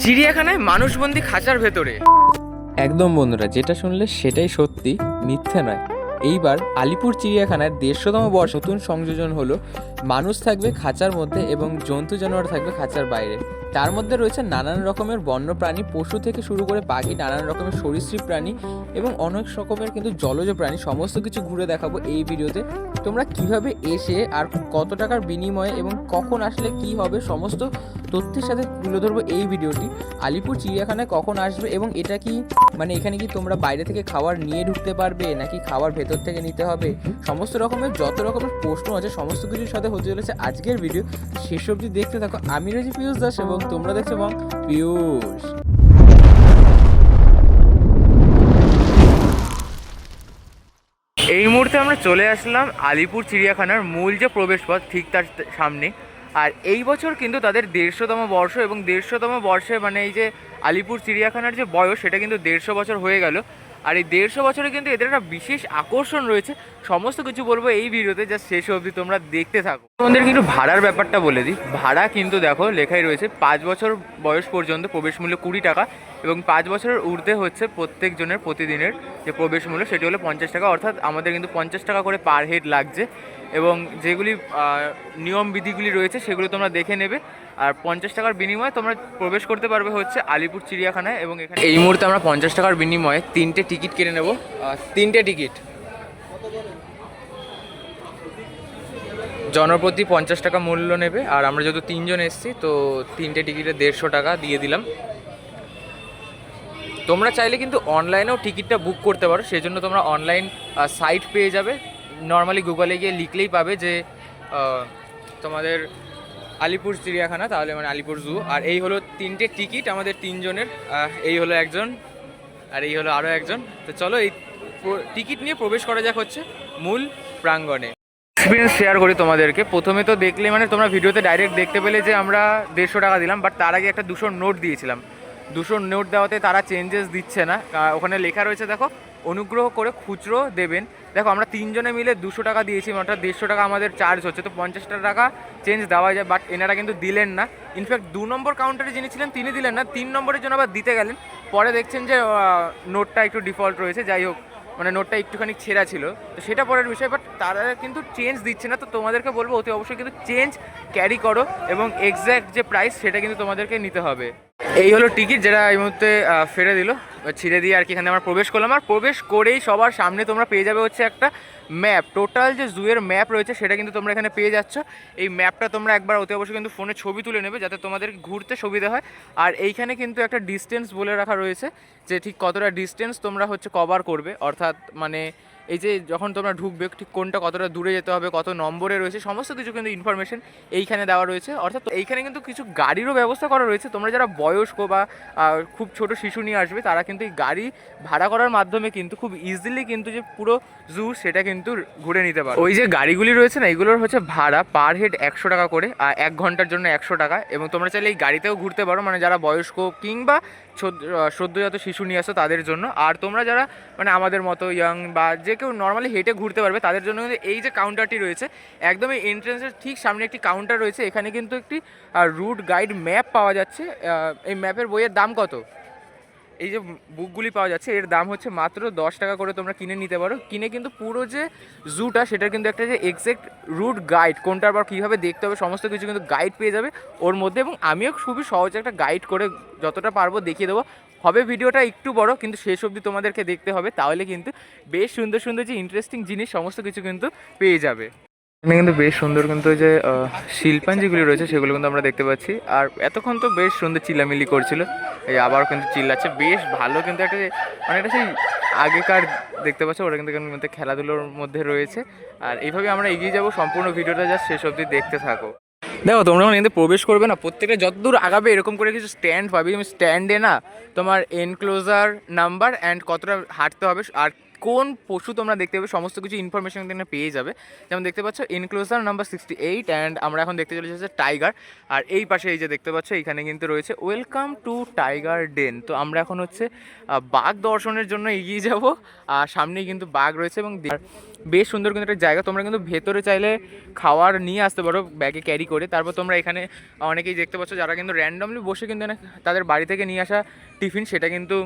চিড়িয়াখানায় মানুষবন্দি খাঁচার ভেতরে। একদম বন্ধুরা, যেটা শুনলে সেটাই সত্যি, মিথ্যে নয়। এইবার আলিপুর চিড়িয়াখানার দেড়শোতম বর্ষ নতুন সংযোজন হলো, মানুষ থাকবে খাঁচার মধ্যে এবং জন্তু জানোয়ার থাকবে খাঁচার বাইরে। তার মধ্যে রয়েছে নানান রকমের বন্য প্রাণী পশু থেকে শুরু করে পাখি, নানান রকমের সরীসৃপ প্রাণী এবং অনেক রকমের কিন্তু জলজ প্রাণী। সমস্ত কিছু ঘুরে দেখাবো এই ভিডিওতে। তোমরা কীভাবে এসে আর কত টাকার বিনিময়ে এবং কখন আসলে কি হবে সমস্ত তথ্যের সাথে তুলে ধরবো এই ভিডিওটি। আলিপুর চিড়িয়াখানায় কখন আসবে এবং এটা কি মানে এখানে কি তোমরা বাইরে থেকে খাবার নিয়ে ঢুকতে পারবে নাকি খাবার ভেতর থেকে নিতে হবে? সমস্ত রকমের, যত রকমের প্রশ্ন আছে, সমস্ত কিছুর সাথে হতে চলেছে আজকের ভিডিও। শেষ অবধি দেখতে থাকো। আমি রয়েছি পিয়ুষ দাস এবং তোমরা দেখছ এবং পিয়ুষ এই মুহূর্তে আমরা চলে আসলাম আলিপুর চিড়িয়াখানার মূল যে প্রবেশপথ, ঠিক তার সামনে। আর এই বছর কিন্তু তাদের দেড়শোতম বর্ষ এবং দেড়শোতম বর্ষে মানে এই যে আলিপুর চিড়িয়াখানার যে বয়স, সেটা কিন্তু দেড়শো বছর হয়ে গেল। আর এই দেড়শো বছরে কিন্তু এদের একটা বিশেষ আকর্ষণ রয়েছে। সমস্ত কিছু বলব এই ভিডিওতে যা শেষ অবধি তোমরা দেখতে থাকো। তোমাদের কিন্তু ভাড়ার ব্যাপারটা বলে দিই। ভাড়া কিন্তু দেখো, লেখাই রয়েছে, পাঁচ বছর বয়স পর্যন্ত প্রবেশ মূল্য কুড়ি টাকা এবং পাঁচ বছরের ঊর্ধ্বে হচ্ছে প্রত্যেকজনের প্রতিদিনের যে প্রবেশ মূল্য, সেটি হলো পঞ্চাশ টাকা। অর্থাৎ আমাদের কিন্তু পঞ্চাশ টাকা করে পার হেড লাগছে। এবং যেগুলি নিয়ম বিধিগুলি রয়েছে সেগুলো তোমরা দেখে নেবে। আর পঞ্চাশ টাকার বিনিময়ে তোমরা প্রবেশ করতে পারবে হচ্ছে আলিপুর চিড়িয়াখানায় এবং এখানে এই মুহূর্তে আমরা পঞ্চাশ টাকার বিনিময়ে তিনটে টিকিট কেটে নেব। তিনটে টিকিট। জনপ্রতি পঞ্চাশ টাকা মূল্য নেবে। আর আমরা যেহেতু তিনজন এসেছি, তো তিনটে টিকিটে দেড়শো টাকা দিয়ে দিলাম। তোমরা চাইলে কিন্তু অনলাইনেও টিকিটটা বুক করতে পারো। সেই জন্য তোমরা অনলাইন সাইট পেয়ে যাবে। নর্মালি গুগলে গিয়ে লিখলেই পাবে যে তোমাদের আলিপুর চিড়িয়াখানা, তাহলে মানে আলিপুর জু আর এই হলো তিনটে টিকিট আমাদের তিনজনের। এই হলো একজন, আর এই হলো আরও একজন। তো চলো এই টিকিট নিয়ে প্রবেশ করা যাক হচ্ছে মূল প্রাঙ্গণে। এক্সপিরিয়েন্স শেয়ার করি তোমাদেরকে। প্রথমে তো দেখলে মানে তোমরা ভিডিওতে ডাইরেক্ট দেখতে পেলে যে আমরা দেড়শো টাকা দিলাম বাট তার আগে একটা দুশো নোট দিয়েছিলাম। দুশো নোট দেওয়াতে তারা চেঞ্জেস দিচ্ছে না। ওখানে লেখা রয়েছে, দেখো অনুগ্রহ করে খুচরো দেবেন। দেখো, আমরা তিনজনে মিলে দুশো টাকা দিয়েছি অর্থাৎ দেড়শো টাকা আমাদের চার্জ হচ্ছে, তো পঞ্চাশটা টাকা চেঞ্জ দেওয়া যায় বাট এনারা কিন্তু দিলেন না। ইনফ্যাক্ট দু নম্বর কাউন্টারে যিনি ছিলেন, তিনি দিলেন না, তিন নম্বরের জন্য আবার দিতে গেলেন। পরে দেখছেন যে নোটটা একটু ডিফল্ট রয়েছে, যাই হোক মানে নোটটা একটুখানি ছেঁড়া ছিল। তো সেটা পরের বিষয় বাট তারা কিন্তু চেঞ্জ দিচ্ছে না, তো তোমাদেরকে বলব, অতি অবশ্যই কিন্তু চেঞ্জ ক্যারি করো, এবং এক্স্যাক্ট যে প্রাইস সেটা কিন্তু তোমাদেরকে নিতে হবে। এই হলো টিকিট যেটা এই মুহূর্তে ফেলে দিল ছিঁড়ে দিয়ে আর কি এখানে আমরা প্রবেশ করলাম। আর প্রবেশ করেই সবার সামনে তোমরা পেয়ে যাবে হচ্ছে একটা ম্যাপ। টোটাল যে জুয়ের ম্যাপ রয়েছে সেটা কিন্তু তোমরা এখানে পেয়ে যাচ্ছ। এই ম্যাপটা তোমরা একবার অতি অবশ্যই কিন্তু ফোনে ছবি তুলে নেবে যাতে তোমাদের ঘুরতে সুবিধা হয়। আর এইখানে কিন্তু একটা ডিস্টেন্স বলে রাখা রয়েছে যে ঠিক কতটা ডিস্টেন্স তোমরা হচ্ছে কভার করবে। অর্থাৎ মানে এই যে যখন তোমরা ঢুকবে, ঠিক কোনটা কতটা দূরে যেতে হবে, কত নম্বরে রয়েছে, সমস্ত কিছু কিন্তু ইনফরমেশন এইখানে দেওয়া রয়েছে। অর্থাৎ এইখানে কিন্তু কিছু গাড়িরও ব্যবস্থা করা রয়েছে। তোমরা যারা বয়স্ক বা খুব ছোট শিশু নিয়ে আসবে, তারা কিন্তু এই গাড়ি ভাড়া করার মাধ্যমে কিন্তু খুব ইজিলি কিন্তু যে পুরো জু সেটা কিন্তু ঘুরে নিতে পারো ওই যে গাড়িগুলি রয়েছে না, এগুলোর হচ্ছে ভাড়া পার হেড একশো টাকা করে, আর এক ঘণ্টার জন্য একশো টাকা। এবং তোমরা চাইলে এই গাড়িতেও ঘুরতে পারো। মানে যারা বয়স্ক কিংবা সদ্যজাত শিশু নিয়ে আসো তাদের জন্য। আর তোমরা যারা মানে আমাদের মতো ইয়াং বা যে কেউ নর্মালি হেঁটে ঘুরতে পারবে, তাদের জন্য কিন্তু এই যে কাউন্টারটি রয়েছে, একদম এই এন্ট্রেন্সের ঠিক সামনে একটি কাউন্টার রয়েছে। এখানে কিন্তু একটি রুট গাইড ম্যাপ পাওয়া যাচ্ছে। এই ম্যাপের বইয়ের দাম কত? এই যে বুকগুলি পাওয়া যাচ্ছে, এর দাম হচ্ছে মাত্র দশ টাকা করে তোমরা কিনে নিতে পারো। কিনে কিন্তু পুরো যে জুটা, সেটার কিন্তু একটা যে এক্সাক্ট রুট গাইড কোনটার পর কীভাবে দেখতে হবে, সমস্ত কিছু কিন্তু গাইড পেয়ে যাবে ওর মধ্যে। এবং আমিও খুবই সহজে একটা গাইড করে যতটা পারব দেখিয়ে দেবো। হবে ভিডিওটা একটু বড়, কিন্তু শেষ অবধি তোমাদেরকে দেখতে হবে, তাহলে কিন্তু বেশ সুন্দর সুন্দর যে ইন্টারেস্টিং জিনিস, সমস্ত কিছু কিন্তু পেয়ে যাবে। এখানে কিন্তু বেশ সুন্দর কিন্তু যে যেগুলি রয়েছে, সেগুলো কিন্তু আমরা দেখতে পাচ্ছি। আর এতক্ষণ তো বেশ সুন্দর চিল্লামিল্লি করছিল। এই আবারও কিন্তু চিল্লাচ্ছে। বেশ ভালো কিন্তু একটা যে- মানে সেই আগেকার দেখতে পাচ্ছ ওরা কিন্তু মধ্যে খেলাধুলোর মধ্যে রয়েছে। আর এইভাবে আমরা এগিয়ে যাব, সম্পূর্ণ ভিডিওটা যা শেষ অবধি দেখতে থাকো। দেখো, তোমরা যখন প্রবেশ করবে না, প্রত্যেকটা যতদূর আগাবে, এরকম করে কিছু স্ট্যান্ড পাবে। তুমি স্ট্যান্ডে না, তোমার এনক্লোজার নাম্বার অ্যান্ড কতটা হাঁটতে হবে, আর কোন পশু তোমরা দেখতে পাবে, সমস্ত কিছু ইনফরমেশন এখানে পেয়ে যাবে। যেমন দেখতে পাচ্ছ enclosure number sixty eight and আমরা এখন দেখতে চলেছি হচ্ছে টাইগার আর এই পাশে এই যে দেখতে পাচ্ছ, এখানে কিন্তু রয়েছে ওয়েলকাম টু টাইগার ডেন তো আমরা এখন হচ্ছে বাঘ দর্শনের জন্য এগিয়ে যাব। আর সামনেই কিন্তু বাঘ রয়েছে এবং বেশ সুন্দর কিন্তু একটা জায়গা। তোমরা কিন্তু ভেতরে চাইলে খাওয়ার নিয়ে আসতে পারো ব্যাগে ক্যারি করে। তারপর তোমরা এখানে অনেকেই দেখতে পাচ্ছ, যারা কিন্তু র্যান্ডমলি বসে কিন্তু তাদের বাড়ি থেকে নিয়ে আসা টিফিন সেটা কিন্তু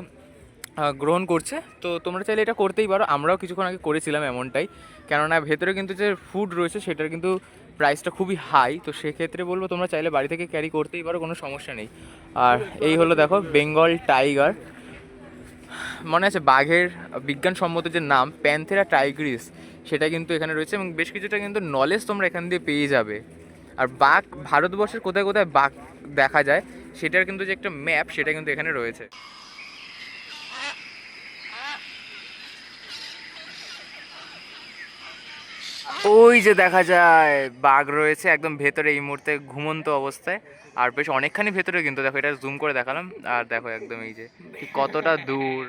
গ্রহণ করছে। তো তোমরা চাইলে এটা করতেই পারো। আমরাও কিছুক্ষণ আগে করেছিলাম এমনটাই। কেননা ভেতরে কিন্তু যে ফুড রয়েছে, সেটার কিন্তু প্রাইসটা খুবই হাই তো সেক্ষেত্রে বলব, তোমরা চাইলে বাড়ি থেকে ক্যারি করতেই পারো, কোনো সমস্যা নেই। আর এই হলো দেখো বেঙ্গল টাইগার মনে আছে বাঘের বিজ্ঞানসম্মত যে নাম প্যান্থেরা টাইগ্রিস সেটা কিন্তু এখানে রয়েছে এবং বেশ কিছুটা কিন্তু নলেজ তোমরা এখান দিয়ে পেয়ে যাবে। আর বাঘ, ভারতবর্ষের কোথায় কোথায় বাঘ দেখা যায়, সেটার কিন্তু যে একটা ম্যাপ সেটা কিন্তু এখানে রয়েছে। ওই যে দেখা যায়, বাঘ রয়েছে একদম ভেতরে এই মুহূর্তে ঘুমন্ত অবস্থায়। আর বেশ অনেকখানি ভেতরে কিন্তু দেখো, এটা জুম করে দেখালাম। আর দেখো একদম এই যে কতটা দূর।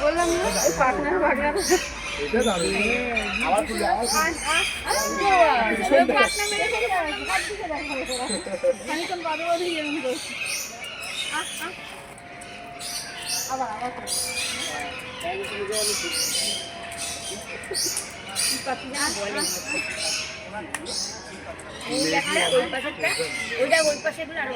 বললাম আবার আবার ওই পাশেরটা। ওইটা ওই পাশেগুলো আরও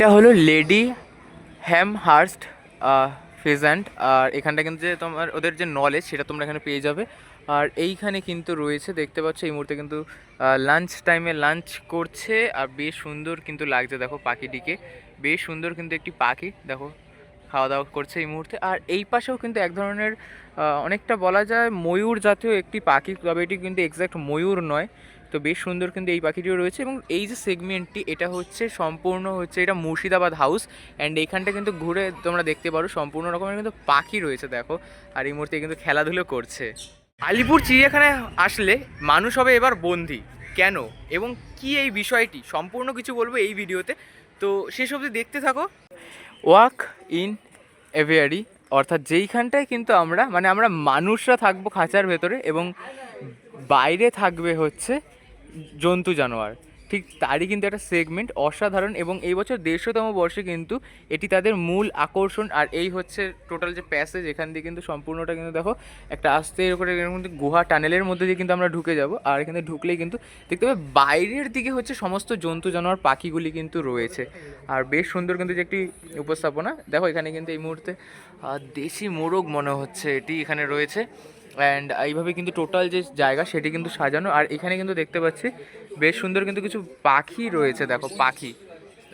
এটা হলো লেডি হ্যাম হার্স্ট ফেজান্ট আর এখানটা কিন্তু যে তোমার ওদের যে নলেজ সেটা তোমরা এখানে পেয়ে যাবে। আর এইখানে কিন্তু রয়েছে, দেখতে পাচ্ছ এই মুহূর্তে কিন্তু লাঞ্চ টাইমে লাঞ্চ করছে, আর বেশ সুন্দর কিন্তু লাগছে দেখো পাখিটিকে। বেশ সুন্দর কিন্তু একটি পাখি, দেখো খাওয়া দাওয়া করছে এই মুহূর্তে। আর এই পাশেও কিন্তু এক ধরনের অনেকটা বলা যায় ময়ূর জাতীয় একটি পাখি, তবে এটি কিন্তু এক্স্যাক্ট ময়ূর নয়। তো বেশ সুন্দর কিন্তু এই পাখিটিও রয়েছে এবং এই যে সেগমেন্টটি এটা হচ্ছে সম্পূর্ণ হচ্ছে এটা মুর্শিদাবাদ হাউস অ্যান্ড এইখানটা কিন্তু ঘুরে তোমরা দেখতে পারো, সম্পূর্ণ রকমের কিন্তু পাখি রয়েছে দেখো আর এই মুহূর্তে কিন্তু খেলাধুলো করছে। আলিপুর চিড়িয়াখানায় আসলে মানুষ হবে এবার বন্দি, কেন? এবং কি এই বিষয়টি? সম্পূর্ণ কিছু বলব এই ভিডিওতে। তো শেষ অবধি দেখতে থাকো। ওয়াক ইন এভিয়ারি, অর্থাৎ যেইখানটায় কিন্তু আমরা মানে আমরা মানুষরা থাকব খাঁচার ভেতরে এবং বাইরে থাকবে হচ্ছে জন্তু জানোয়ার। ঠিক তারই কিন্তু একটা সেগমেন্ট অসাধারণ এবং এই বছর দেড়শোতম বর্ষে কিন্তু এটি তাদের মূল আকর্ষণ আর এই হচ্ছে টোটাল যে প্যাসেজ এখান দিয়ে কিন্তু সম্পূর্ণটা কিন্তু দেখো একটা আস্তে এরকম কিন্তু গুহা টানেলের মধ্যে দিয়ে কিন্তু আমরা ঢুকে যাব আর এখানে ঢুকলেই কিন্তু দেখতে পাবে বাইরের দিকে হচ্ছে সমস্ত জন্তু জানোয়ার পাখিগুলি কিন্তু রয়েছে। আর বেশ সুন্দর কিন্তু যে একটি উপস্থাপনা। দেখো এখানে কিন্তু এই মুহূর্তে দেশি মোরগ মনে হচ্ছে এটি এখানে রয়েছে। অ্যান্ড এইভাবে কিন্তু টোটাল যে জায়গা সেটি কিন্তু সাজানো। আর এখানে কিন্তু দেখতে পাচ্ছি বেশ সুন্দর কিন্তু কিছু পাখি রয়েছে, দেখো, পাখি।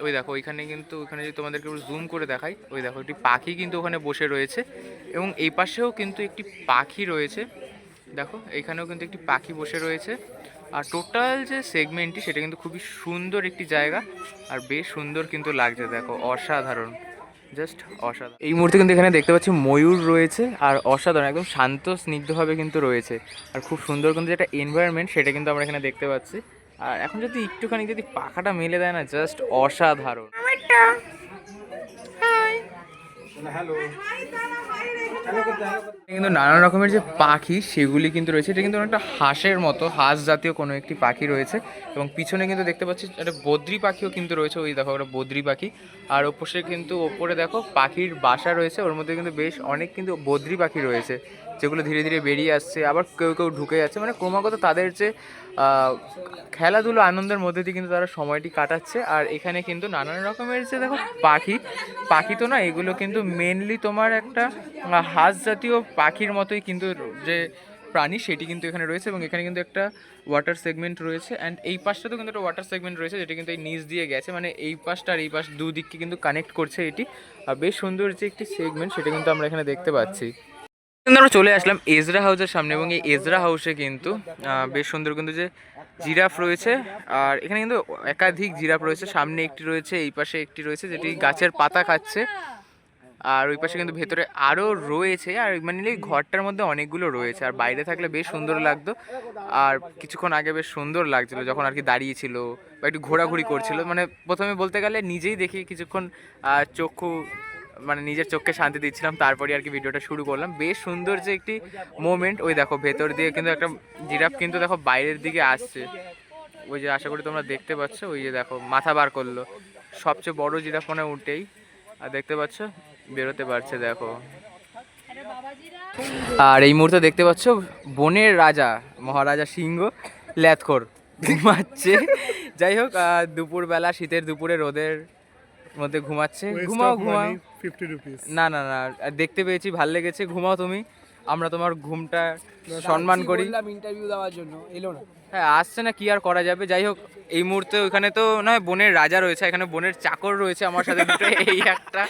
ওই দেখো ওইখানে কিন্তু ওইখানে যদি তোমাদেরকে জুম করে দেখাই, ওই দেখো, একটি পাখি কিন্তু ওখানে বসে রয়েছে। এবং এই পাশেও কিন্তু একটি পাখি রয়েছে। দেখো এইখানেও কিন্তু একটি পাখি বসে রয়েছে। আর টোটাল যে সেগমেন্টটি সেটা কিন্তু খুবই সুন্দর একটি জায়গা। আর বেশ সুন্দর কিন্তু লাগছে, দেখো, অসাধারণ। জাস্ট অসাধারণ। এই মুহূর্তে কিন্তু এখানে দেখতে পাচ্ছি ময়ূর রয়েছে আর অসাধারণ একদম শান্ত স্নিগ্ধভাবে কিন্তু রয়েছে। আর খুব সুন্দর কিন্তু যেটা এনভায়রনমেন্ট সেটা কিন্তু আমরা এখানে দেখতে পাচ্ছি। আর এখন যদি একটুখানি যদি পাখাটা মেলে দেয় না জাস্ট অসাধারণ। কিন্তু নানা রকমের যে পাখি, সেগুলি কিন্তু রয়েছে। এটা কিন্তু অনেকটা হাঁসের মতো, হাঁস জাতীয় কোনো একটি পাখি রয়েছে। এবং পিছনে কিন্তু দেখতে পাচ্ছি একটা বদ্রি পাখিও কিন্তু রয়েছে। ওই দেখো, একটা বদ্রি পাখি। আর ওপরে কিন্তু ওপরে দেখো, পাখির বাসা রয়েছে। ওর মধ্যে কিন্তু বেশ অনেক কিন্তু বদ্রি পাখি রয়েছে। যেগুলো ধীরে ধীরে বেরিয়ে আসছে, আবার কেউ কেউ ঢুকে যাচ্ছে। মানে ক্রমাগত তাদের যে খেলাধুলো আনন্দের মধ্যে দিয়ে কিন্তু তারা সময়টি কাটাচ্ছে। আর এখানে কিন্তু নানান রকমের যে দেখো পাখি পাখি তো না, এগুলো কিন্তু মেনলি তোমার একটা হাঁস জাতীয় পাখির মতোই কিন্তু যে প্রাণী সেটি কিন্তু এখানে রয়েছে এবং এখানে কিন্তু একটা ওয়াটার সেগমেন্ট রয়েছে। অ্যান্ড এই পাশটাতেও কিন্তু একটা ওয়াটার সেগমেন্ট রয়েছে যেটা কিন্তু এই নিচ দিয়ে গেছে। মানে এই পাশটা আর এই পাশ দুদিককে কিন্তু কানেক্ট করছে এটি। আর বেশ সুন্দর যে একটি সেগমেন্ট সেটা কিন্তু আমরা এখানে দেখতে পাচ্ছি। আমরা চলে আসলাম এজরা হাউসের সামনে এবং এই এজরা হাউসে কিন্তু বেশ সুন্দর কিন্তু যে জিরাফ রয়েছে, আর এখানে কিন্তু একাধিক জিরাফ রয়েছে। সামনে একটি রয়েছে, এই পাশে একটি রয়েছে যেটি গাছের পাতা খাচ্ছে। আর ওই পাশে কিন্তু ভেতরে আরও রয়েছে, আর মানে এই ঘরটার মধ্যে অনেকগুলো রয়েছে। আর বাইরে থাকলে বেশ সুন্দর লাগতো, আর কিছুক্ষণ আগে বেশ সুন্দর লাগছিল যখন আর কি দাঁড়িয়েছিল বা একটু ঘোরাঘুরি করছিল। মানে প্রথমে বলতে গেলে নিজেই দেখি কিছুক্ষণ চক্ষু মানে নিজের চোখকে শান্তি দিচ্ছিলাম তারপরে আর কি ভিডিওটা শুরু করলাম। বেশ সুন্দর যে একটি মোমেন্ট ওই দেখো, ভেতর দিয়ে কিন্তু একটা জিরাফ কিন্তু দেখো বাইরের দিকে আসছে। ওই যে আশা করি তোমরা দেখতে পাচ্ছ, ওই যে দেখো, মাথা বার করল। সবচেয়ে বড় জিরাফ মানে উঠেই আর দেখতে পাচ্ছ, বেরোতে পারছে, দেখো। আর এই মুহূর্তে দেখতে পাচ্ছ, বনের রাজা, মহারাজা সিংহ ল্যাথখোর ঘুমাচ্ছে। যাই হোক দুপুরবেলা, শীতের দুপুরে রোদের মধ্যে ঘুমাচ্ছে। ঘুমাও ঘুমাও। ফিফটি রুপিস না না না দেখতে পেয়েছি ভালো লেগেছে ঘুমাও তুমি। আমরা তোমার ঘুমটা সম্মান করি। ইন্টারভিউ দেওয়ার জন্য এলো না। হ্যাঁ আসছে না কি আর করা যাবে? যাই হোক এই মুহূর্তে ওখানে তো নয় বনের রাজা রয়েছে এখানে বনের চাকর রয়েছে আমার সাথে দুটো এই একটা।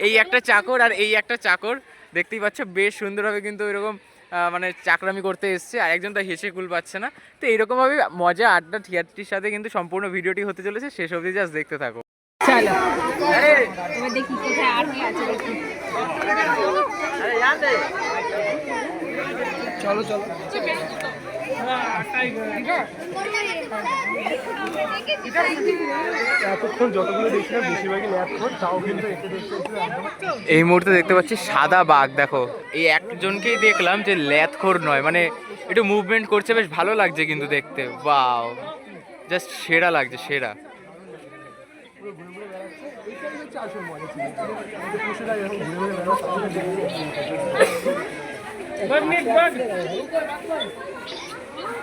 এই- একটা চাকর আর এই একটা চাকর। দেখতেই পাচ্ছ বেশ সুন্দরভাবে কিন্তু এরকম মানে চাকরামি করতে এসছে আর একজন তা হেসে কুল পাচ্ছে না। তো এইরকমভাবে মজা আড্ডা থিয়েটারটির সাথে কিন্তু সম্পূর্ণ ভিডিওটি হতে চলেছে। শেষ অবধি জাস্ট দেখতে থাকো। চলো। এবার দেখি কোথায় আর কি আছে দেখি। চলো চলো। এই মুহূর্তে দেখতে পাচ্ছি সাদা বাঘ দেখো। এই একজনকেই দেখলাম যে ল্যাথখোর নয় মানে একটু মুভমেন্ট করছে বেশ ভালো লাগছে কিন্তু দেখতে। বাও জাস্ট সেরা লাগছে সেরা। ঘুরে ঘুরে বেড়াচ্ছে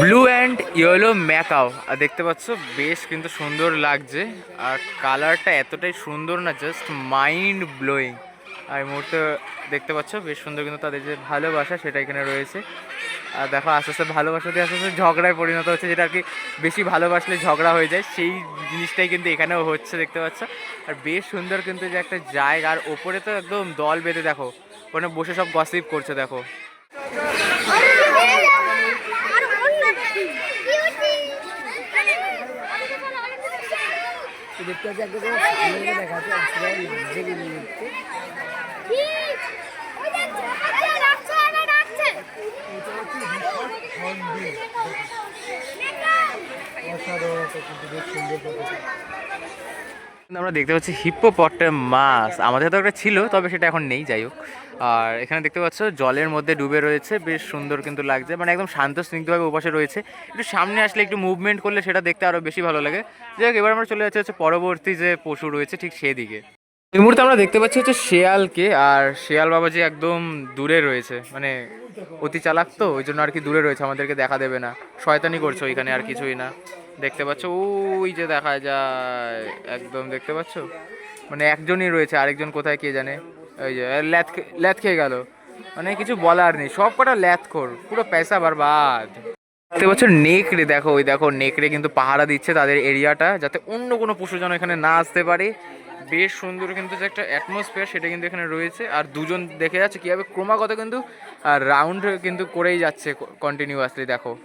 ব্লু অ্যান্ড ইয়েলো ম্যাকাও। আর দেখতে পাচ্ছ, বেশ কিন্তু সুন্দর লাগছে। আর কালারটা এতটাই সুন্দর না জাস্ট মাইন্ড ব্লোয়িং আর মুহূর্তে দেখতে পাচ্ছ, বেশ সুন্দর কিন্তু তাদের যে ভালোবাসা সেটা এখানে রয়েছে। আর দেখো, আস্তে আস্তে ভালোবাসা দিয়ে আস্তে আস্তে ঝগড়ায় পরিণত হচ্ছে, যেটা আর কি বেশি ভালোবাসলে ঝগড়া হয়ে যায়। সেই জিনিসটাই কিন্তু এখানেও হচ্ছে, দেখতে পাচ্ছ। আর বেশ সুন্দর কিন্তু যে একটা জায়গা, আর ওপরে তো একদম দল বেঁধে দেখো। ওখানে বসে সব গসিপ করছে, দেখো। দেখতে পাচ্ছি সামনে দেখা যাচ্ছে। অসাধারণ কিন্তু বেশ সুন্দর আমরা দেখতে পাচ্ছি হিপ্পোপটের মাছ। আমাদের তো একটা ছিল, তবে সেটা এখন নেই, যাই হোক। আর এখানে দেখতে পাচ্ছ, জলের মধ্যে ডুবে রয়েছে, বেশ সুন্দর কিন্তু লাগছে। মানে একদম শান্ত, স্নিগ্ধভাবে ওপাশে রয়েছে। একটু সামনে আসলে একটু মুভমেন্ট করলে সেটা দেখতে আরও বেশি ভালো লাগে। যাই হোক, এবার আমরা চলে যাচ্ছি হচ্ছে পরবর্তী যে পশু রয়েছে, ঠিক সেদিকে। এই মুহূর্তে আমরা দেখতে পাচ্ছি হচ্ছে শেয়ালকে, আর শেয়াল বাবা যে একদম দূরে রয়েছে। মানে অতি চালাক তো, ওই জন্য আর কি দূরে রয়েছে, আমাদেরকে দেখা দেবে না। শয়তানি করছে ওইখানে আর কিছুই না। দেখতে পাচ্ছ? ওই যে দেখা যায়। একদম দেখতে পাচ্ছ? মানে একজনই রয়েছে, আরেকজন কোথায় কে জানে? ওই যে, ল্যাথ ল্যাথ খেয়ে গেল। মানে কিছু বলার নেই। সব কটা ল্যাথ খোর পুরো পেশা বারবাদ। দেখতে পাচ্ছ, নেকড়ে দেখো, ওই দেখো, নেকড়ে কিন্তু পাহারা দিচ্ছে তাদের এরিয়াটা, যাতে অন্য কোনো পশু যেন এখানে না আসতে পারে। বেশ সুন্দর কিন্তু যে একটা অ্যাটমসফিয়ার সেটা কিন্তু এখানে রয়েছে। আর দুজন দেখে যাচ্ছে কীভাবে ক্রমাগত কিন্তু রাউন্ড কিন্তু করেই যাচ্ছে কন্টিনিউয়াসলি দেখো।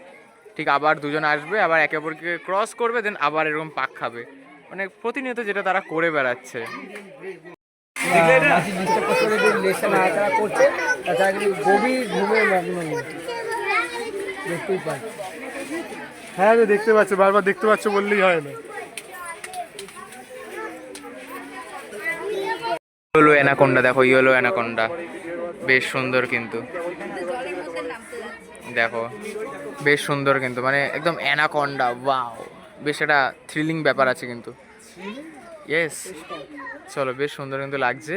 ঠিক আবার দুজন আসবে আবার একে অপরকে ক্রস করবে দেন আবার এরকম পাক খাবে। মানে প্রতিনিয়ত যেটা তারা করে বেড়াচ্ছে। করছে গভীর ঘুমে মগ্ন দেখতেই পাই হ্যাঁ দেখতে পাচ্ছি বারবার দেখতে পাচ্ছ বললেই হয় না। ইয়েলো অ্যানাকোন্ডা দেখো ইয়েলো অ্যানাকোন্ডা। বেশ সুন্দর কিন্তু। দেখো, বেশ সুন্দর কিন্তু মানে একদম অ্যানাকন্ডা, ওয়াও, বেশ একটা থ্রিলিং ব্যাপার আছে কিন্তু। ইয়েস চলো, বেশ সুন্দর কিন্তু লাগছে।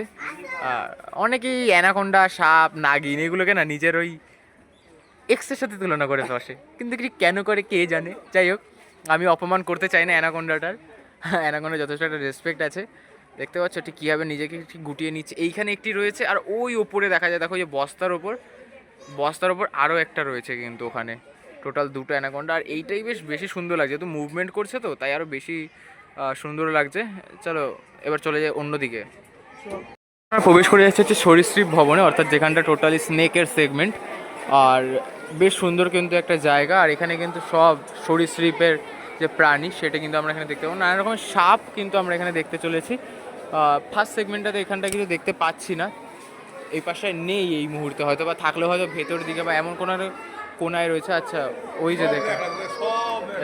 অনেকেই অ্যানাকন্ডা, সাপ, নাগিন, এগুলোকে না নিজের ওই এক্সের সাথে তুলনা করে বসে। কিন্তু কি কেন করে, কে জানে? যাই হোক, আমি অপমান করতে চাই না অ্যানাকন্ডাটার। অ্যানাকন্ডা যথেষ্ট একটা রেসপেক্ট আছে। দেখতে পাচ্ছ ঠিক কীভাবে নিজেকে ঠিক গুটিয়ে নিচ্ছে। এইখানে একটি রয়েছে, আর ওই ওপরে দেখা যায়, দেখো যে বস্তার ওপর। বস্তার ওপর আরও একটা রয়েছে কিন্তু ওখানে। টোটাল দুটো অ্যানাকন্ডা, আর এইটাই বেশ বেশি সুন্দর লাগছে। যেহেতু মুভমেন্ট করছে তো, তাই আরও বেশি সুন্দর লাগছে। চলো, এবার চলে যাই অন্যদিকে। আমরা প্রবেশ করে যাচ্ছি হচ্ছে সরীসৃপ ভবনে, অর্থাৎ যেখানটা টোটালি স্নেকের সেগমেন্ট আর বেশ সুন্দর কিন্তু একটা জায়গা, আর এখানে কিন্তু সব সরীসৃপের যে প্রাণী, সেটা কিন্তু আমরা এখানে দেখতে পাবো। নানা রকমের সাপ কিন্তু আমরা এখানে দেখতে চলেছি। ফার্স্ট সেগমেন্টটাতে এখানটা কিছু দেখতে পাচ্ছি না। এই পাশে নেই এই মুহূর্তে, হয়তো বা থাকলে হয়তো ভেতর দিকে বা এমন কোনো কোনায় রয়েছে। আচ্ছা ওই যে দেখো।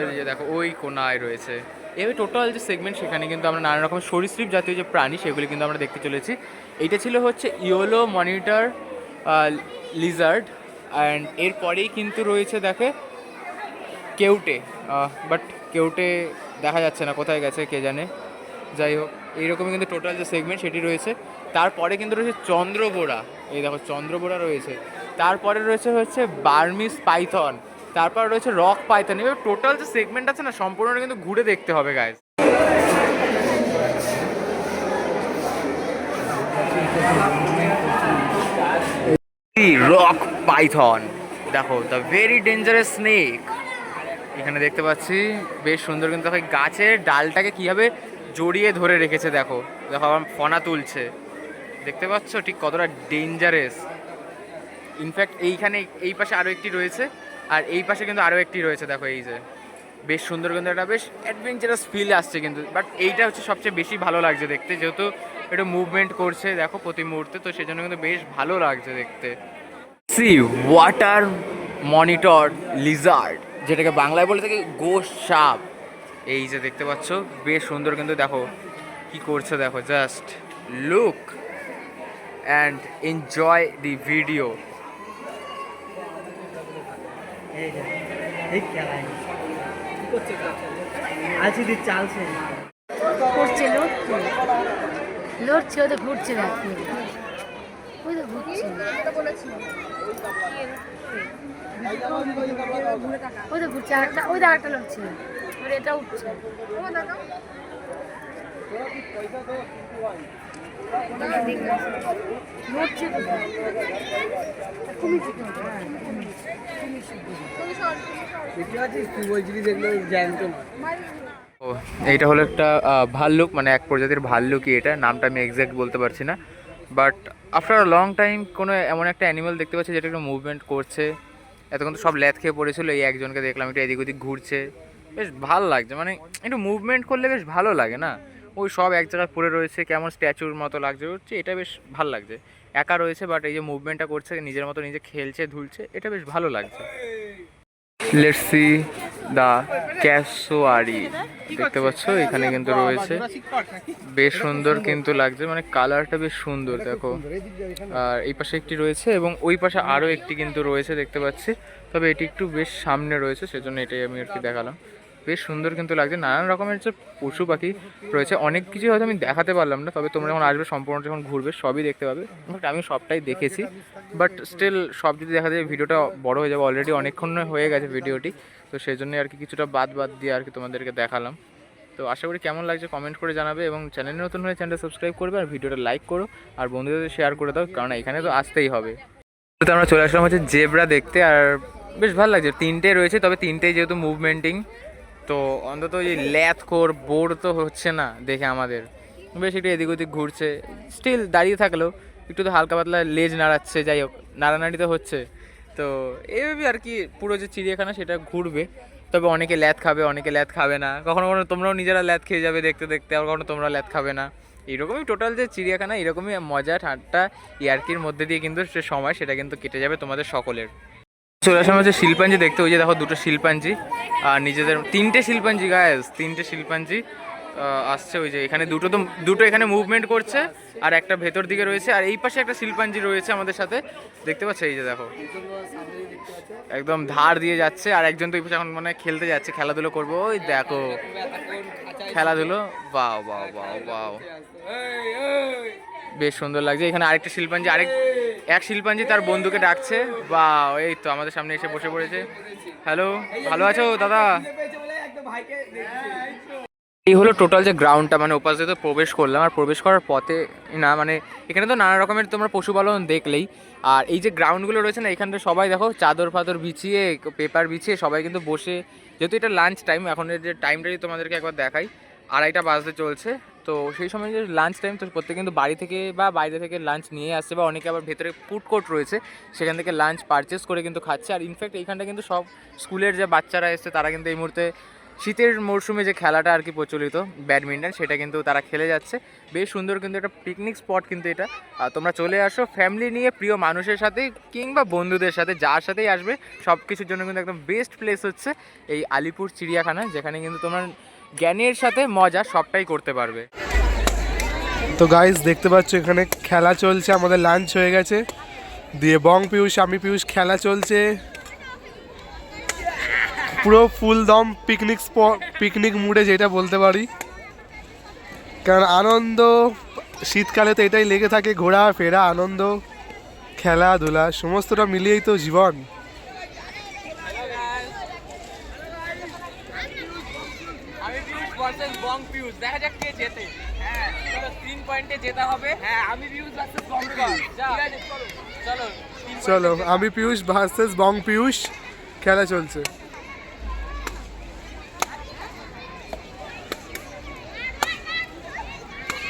এই যে দেখো, ওই কোনায় রয়েছে। এবার টোটাল যে সেগমেন্ট সেখানে কিন্তু আমরা নানা রকম সরীসৃপ জাতীয় যে প্রাণী, সেগুলি কিন্তু আমরা দেখতে চলেছি। এইটা ছিল হচ্ছে ইয়োলো মনিটর লিজার্ড অ্যান্ড এরপরেই কিন্তু রয়েছে দেখে কেউটে। বাট কেউটে দেখা যাচ্ছে না, কোথায় গেছে, কে জানে? যাই হোক, এইরকমই কিন্তু টোটাল যে সেগমেন্ট সেটি রয়েছে। তারপরে কিন্তু রয়েছে চন্দ্রবোড়া এই দেখো চন্দ্রবোড়া রয়েছে। তারপরে রয়েছে হচ্ছে বার্মিস পাইথন। তারপর রয়েছে রক পাইথন। এবার টোটাল যে সেগমেন্ট আছে না, সম্পূর্ণটা কিন্তু ঘুরে দেখতে হবে গাইজ রক পাইথন? দেখো দ্য ভেরি ডেঞ্জারাস স্নেক এখানে দেখতে পাচ্ছি, বেশ সুন্দর কিন্তু দেখো গাছের ডালটাকে কীভাবে জড়িয়ে ধরে রেখেছে, দেখো। দেখো, আবার ফনা তুলছে। দেখতে পাচ্ছ? ঠিক কতটা ডেঞ্জারেস ইনফ্যাক্ট এইখানে এই পাশে আরও একটি রয়েছে, আর এই পাশে কিন্তু আরও একটি রয়েছে, দেখো এই যে। বেশ সুন্দর কিন্তু একটা বেশ অ্যাডভেঞ্চারাস ফিল আসছে কিন্তু বাট এইটা হচ্ছে সবচেয়ে বেশি ভালো লাগছে দেখতে, যেহেতু একটু মুভমেন্ট করছে, দেখো প্রতি মুহূর্তে, তো সেজন্য কিন্তু বেশ ভালো লাগছে দেখতে। সি ওয়াটার মনিটর লিজার্ড যেটাকে বাংলায় বলে থাকে গো সাপ। এই যে দেখতে পাচ্ছ, বেশ সুন্দর কিন্তু, দেখো কি করছে, দেখো জাস্ট লুক এই দি চালছে করছে লড়ছে ওদের ঘুরছে ওই তো ঘুরছে তো ঘুরছে, আরেকটা ওই আরেকটা লড়ছে। এটা উঠছে। ও, এইটা হলো একটা ভাল্লুক মানে এক প্রজাতির ভাল্লুকই এটা। নামটা আমি এক্স্যাক্ট বলতে পারছি না। বাট আফটার লং টাইম কোনো এমন একটা অ্যানিমাল দেখতে পাচ্ছি যেটা একটু মুভমেন্ট করছে। এতক্ষণ তো সব ল্যাথ খেয়ে পড়েছিল, এই একজনকে দেখলাম, একটু এদিক ওদিক ঘুরছে। বেশ ভালো লাগছে মানে একটু মুভমেন্ট করলে বেশ ভালো লাগে না? ওই সব এক জায়গায় পড়ে রয়েছে, কেমন স্ট্যাচুর মতো লাগছে। হচ্ছে এটা বেশ ভালো লাগছে। একা রয়েছে বাট এই যে মুভমেন্টটা করছে, নিজের মতো নিজে খেলছে, ধুলছে, এটা বেশ ভালো লাগছে। লেটস দা ক্যাসোয়ারি দেখতে পাচ্ছ, এখানে কিন্তু রয়েছে। বেশ সুন্দর কিন্তু লাগছে মানে কালারটা বেশ সুন্দর, দেখো। আর এই পাশে একটি রয়েছে, এবং ওই পাশে আরও একটি কিন্তু রয়েছে, দেখতে পাচ্ছি। তবে এটি একটু বেশ সামনে রয়েছে, সেজন্য এটাই আমি আর কি দেখালাম। বেশ সুন্দর কিন্তু লাগছে। নানান রকমের যে পশু পাখি রয়েছে, অনেক কিছু হয়তো আমি দেখাতে পারলাম না, তবে তোমরা যখন আসবে, সম্পূর্ণ যখন ঘুরবে, সবই দেখতে পাবে। ইনফ্যাক্ট আমি সবটাই দেখেছি। বাট স্টিল সব যদি দেখা যায়, ভিডিওটা বড় হয়ে যাবে। অলরেডি অনেকক্ষণ হয়ে গেছে ভিডিওটি, তো সেই জন্য আর কি কিছুটা বাদ বাদ দিয়ে আর কি তোমাদেরকে দেখালাম। তো আশা করি কেমন লাগছে কমেন্ট করে জানাবে এবং চ্যানেলে নতুন হলে চ্যানেলটা সাবস্ক্রাইব করবে আর ভিডিওটা লাইক করো আর বন্ধুদের শেয়ার করে দাও, কারণ এখানে তো আসতেই হবে। তো আমরা চলে আসলাম হচ্ছে জেব্রা দেখতে, আর বেশ ভালো লাগছে। তিনটে রয়েছে, তবে তিনটেই যেহেতু মুভমেন্টিং তো অন্তত ওই ল্যাথ কোর বোর তো হচ্ছে না দেখে আমাদের। বেশ একটু এদিক ওদিক ঘুরছে। স্টিল দাঁড়িয়ে থাকলেও একটু তো হালকা পাতলা লেজ নাড়াচ্ছে, যাই হোক, নাড়ানাড়ি তো হচ্ছে। তো এইভাবে আর কি পুরো যে চিড়িয়াখানা সেটা ঘুরবে। তবে অনেকে ল্যাথ খাবে, অনেকে ল্যাথ খাবে না। কখনো কখনো তোমরাও নিজেরা ল্যাথ খেয়ে যাবে দেখতে দেখতে আর কখনো তোমরা ল্যাথ খাবে না। এরকমই টোটাল যে চিড়িয়াখানা এরকমই মজা, ঠাট্টা, ইয়ার্কির মধ্যে দিয়ে কিন্তু সে সময় সেটা কিন্তু কেটে যাবে তোমাদের সকলের। চলে আসলাম হচ্ছে শিল্পাঞ্জি দেখতে, ওই যে দেখো দুটো শিল্পাঞ্জি, আর নিজেদের তিনটে শিল্পাঞ্জি গায়েস তিনটে শিল্পাঞ্জি আসছে ওই যে এখানে দুটো তো, দুটো এখানে মুভমেন্ট করছে, আর একটা ভেতর দিকে রয়েছে, আর এই পাশে একটা শিল্পাঞ্জি রয়েছে আমাদের সাথে, দেখতে পাচ্ছ? এই যে দেখো, একদম ধার দিয়ে যাচ্ছে, আর একজন তো এই পাশে এখন মানে খেলতে যাচ্ছে, খেলাধুলো করব, ওই দেখো, খেলাধুলো বাও বাও বাও বাও বেশ সুন্দর লাগছে, এখানে আরেকটা শিল্পাঞ্জি, আরেক এক শিল্পাঞ্জি তার বন্ধুকে ডাকছে। বা এই তো আমাদের সামনে এসে বসে পড়েছে। হ্যালো ভালো আছো দাদা? এই হলো টোটাল যে গ্রাউন্ডটা মানে ওপাশ দিয়ে তো প্রবেশ করলাম। আর প্রবেশ করার পথে না মানে এখানে তো নানা রকমের তোমরা পশুপালন দেখলেই। আর এই যে গ্রাউন্ডগুলো রয়েছে না, এখানটা সবাই দেখো, চাদর ফাদর বিছিয়ে পেপার বিছিয়ে, সবাই কিন্তু বসে। যেহেতু এটা লাঞ্চ টাইম এখন যে টাইমটা যদি তোমাদেরকে একবার দেখাই। আড়াইটা বাজতে চলছে। তো সেই সময় যে লাঞ্চ টাইম তো প্রত্যেকে কিন্তু বাড়ি থেকে বা বাইরে থেকে লাঞ্চ নিয়ে আসছে বা অনেকে আবার ভেতরে ফুড কোর্ট রয়েছে, সেখান থেকে লাঞ্চ পারচেস করে কিন্তু খাচ্ছে। আর ইনফ্যাক্ট এইখানটা কিন্তু সব স্কুলের যে বাচ্চারা এসছে, তারা কিন্তু এই মুহূর্তে শীতের মরশুমে যে খেলাটা আর কি প্রচলিত ব্যাডমিন্টন, সেটা কিন্তু তারা খেলে যাচ্ছে। বেশ সুন্দর কিন্তু একটা পিকনিক স্পট কিন্তু এটা। তোমরা চলে আসো ফ্যামিলি নিয়ে, প্রিয় মানুষের সাথে কিংবা বন্ধুদের সাথে, যার সাথেই আসবে সব কিছুর জন্য কিন্তু একদম বেস্ট প্লেস হচ্ছে এই আলিপুর চিড়িয়াখানা, যেখানে কিন্তু তোমার জ্ঞানের সাথে মজা সবটাই করতে পারবে। তো গাইস দেখতে পাচ্ছ এখানে খেলা চলছে, আমাদের লাঞ্চ হয়ে গেছে। দিয়ে বং পিয়ুষ আমি পিয়ুষ খেলা চলছে। পুরো ফুল দম পিকনিক পিকনিক মুডে যেটা বলতে পারি। কারণ আনন্দ, শীতকালে তো এটাই লেগে থাকে, ঘোরা, ফেরা, আনন্দ, খেলাধুলা, সমস্তটা মিলিয়েই তো জীবন আমি পিউষ ভার্সেস বং পিউষ দেখা যাক কে জেতে। হ্যাঁ চলো তিন পয়েন্টে জেতা হবে। হ্যাঁ আমি পিউষ ভার্সেস বং পিউষ ঠিক আছে চলো চলো আমি পিয়ুষ ভার্সেস বং পিয়ুষ খেলা চলছে।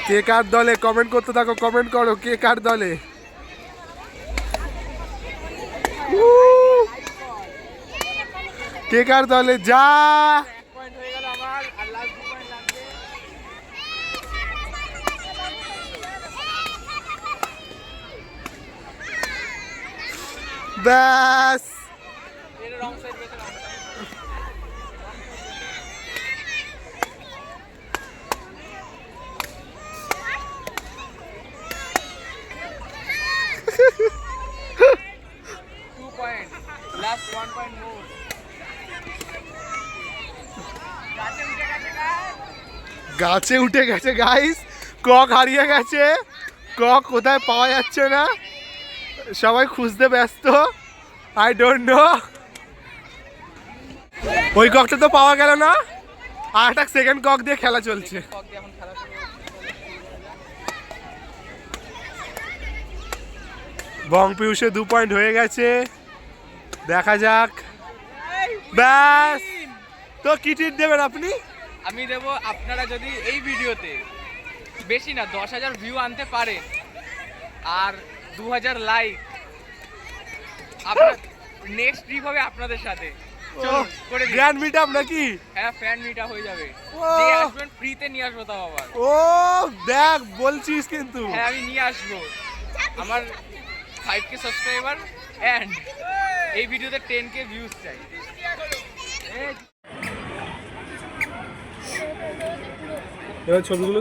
কে কার দলে কমেন্ট করতে থাকো কমেন্ট করো কে কার দলে। কে কার দলে যা পয়েন্ট হয়ে গেল আমার আর লাস্ট দু পয়েন্ট লাগবে ব্যাস এটা রং সাইড গেছে wrong side। Two গেছে গাছে উঠে গেছে গাইস কক হারিয়ে গেছে। কক কোথায় পাওয়া যাচ্ছে না। সবাই খুঁজতে ব্যস্ত। আই ডোন্ট নো ওই ককটা তো পাওয়া গেল না। আর একটা সেকেন্ড কক দিয়ে খেলা চলছে। বং পিউষে দু পয়েন্ট হয়ে গেছে। দেখা যাক। ব্যাস। তো কি টিট দেবেন আপনি? আমি দেব আপনারা যদি এই ভিডিওতে বেশি না দশ হাজার ভিউ আনতে পারেন আর দু হাজার লাইক আপনার নেক্সট ট্রিপ হবে আপনাদের সাথে। গ্র্যান্ড মিট আপ নাকি? হ্যাঁ ফ্যান মিটা হয়ে যাবে। যে আসবেন ফ্রিতে নিয়ে আসব তাও আবার। ও দেখ বলছিস কিন্তু। হ্যাঁ আমি নিয়ে আসব। আমার ফাইভ কে সাবস্ক্রাইবার অ্যান্ড এই ভিডিওতে টেন কে ভিউজ চাই। এবার ছবিগুলো